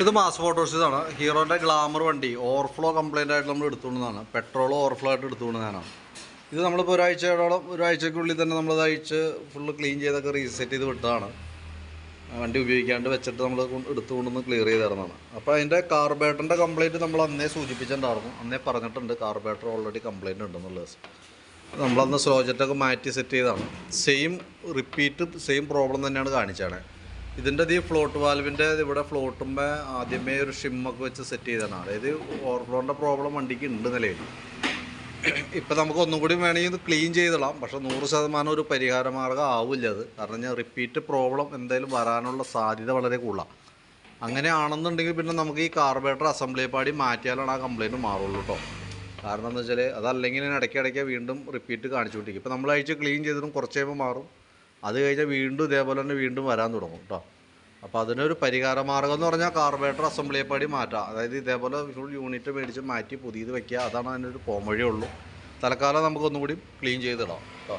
ഇത് mass photos ആണ് ഹീറോന്റെ ഗ്ലാമർ വണ്ടി. ഓവർഫ്ലോ കംപ്ലൈന്റ് ആയിട്ട് നമ്മൾ എടുത്തുകൊണ്ടതാണ്. പെട്രോൾ ഓവർഫ്ലോ ആയിട്ട് എടുത്തുകൊണ്ടതാണ്. ഇത് നമ്മളിപ്പോൾ ഒരാഴ്ചയോളം ഒരാഴ്ചക്കുള്ളിൽ തന്നെ നമ്മൾ അഴിച്ച് ഫുള്ള് ക്ലീൻ ചെയ്തൊക്കെ റീസെറ്റ് ചെയ്ത് വിട്ടതാണ്. വണ്ടി ഉപയോഗിക്കാണ്ട് വെച്ചിട്ട് നമ്മൾ എടുത്തു കൊണ്ടുവന്ന് ക്ലിയർ ചെയ്ത് തരുന്നതാണ് അപ്പോൾ അതിന്റെ കാർബേറ്ററിന്റെ കംപ്ലൈന്റ് നമ്മൾ അന്നേ സൂചിപ്പിച്ചിട്ടുണ്ടായിരുന്നു. അന്നേ പറഞ്ഞിട്ടുണ്ട് കാർബേറ്റർ ഓൾറെഡി കംപ്ലൈന്റ് ഉണ്ടെന്നുള്ളത്. നമ്മളന്ന് സ്ലോജറ്റൊക്കെ മാറ്റി സെറ്റ് ചെയ്തതാണ്. സെയിം റിപ്പീറ്റ് സെയിം പ്രോബ്ലം തന്നെയാണ് കാണിച്ചാണ് ഇതിന്റെ ഈ ഫ്ലോട്ട് വാൽവിന്റെ ഇവിടെ ഫ്ലോട്ടുമ്പോൾ ആദ്യമേ ഒരു ഷിമ്മൊക്കെ വെച്ച് സെറ്റ് ചെയ്തതാണ്. അതായത് ഓവർഫ്ലോന്റെ പ്രോബ്ലം വണ്ടിക്ക് ഉണ്ട് നിലയിൽ. ഇപ്പം നമുക്ക് ഒന്നും കൂടി വേണമെങ്കിൽ ഇത് ക്ലീൻ ചെയ്തിടാം. പക്ഷെ നൂറ് ശതമാനം ഒരു പരിഹാര മാർഗം ആവില്ല അത്. കാരണം ഞാൻ റിപ്പീറ്റ് പ്രോബ്ലം എന്തായാലും വരാനുള്ള സാധ്യത വളരെ കൂടുതലാണ് അങ്ങനെയാണെന്നുണ്ടെങ്കിൽ പിന്നെ നമുക്ക് ഈ കാർബേറ്റർ അസംബ്ലി പാടി മാറ്റിയാലാണ് ആ കംപ്ലയിന്റ് മാറുള്ളൂ കേട്ടോ കാരണം എന്താ വെച്ചാൽ അതല്ലെങ്കിൽ ഇടയ്ക്കിടയ്ക്ക് വീണ്ടും റിപ്പീറ്റ് കാണിച്ചുകൊണ്ടിരിക്കും. നമ്മൾ അയച്ച് ക്ലീൻ ചെയ്തിട്ടും കുറച്ച് കഴിയുമ്പോൾ മാറും. അത് കഴിഞ്ഞാൽ വീണ്ടും ഇതേപോലെ തന്നെ വീണ്ടും വരാൻ തുടങ്ങും കേട്ടോ. അപ്പോൾ അതിനൊരു പരിഹാര മാർഗം എന്ന് പറഞ്ഞാൽ കാർബറേറ്റർ അസംബ്ലി പാടി മാറ്റാം. അതായത് ഇതേപോലെ ഫുൾ യൂണിറ്റ് മേടിച്ച് മാറ്റി പുതിയത് വെക്കുക. അതാണ് അതിനൊരു പോംവഴിയുള്ളൂ തൽക്കാലം നമുക്കൊന്നുകൂടി ക്ലീൻ ചെയ്തിടാം കേട്ടോ.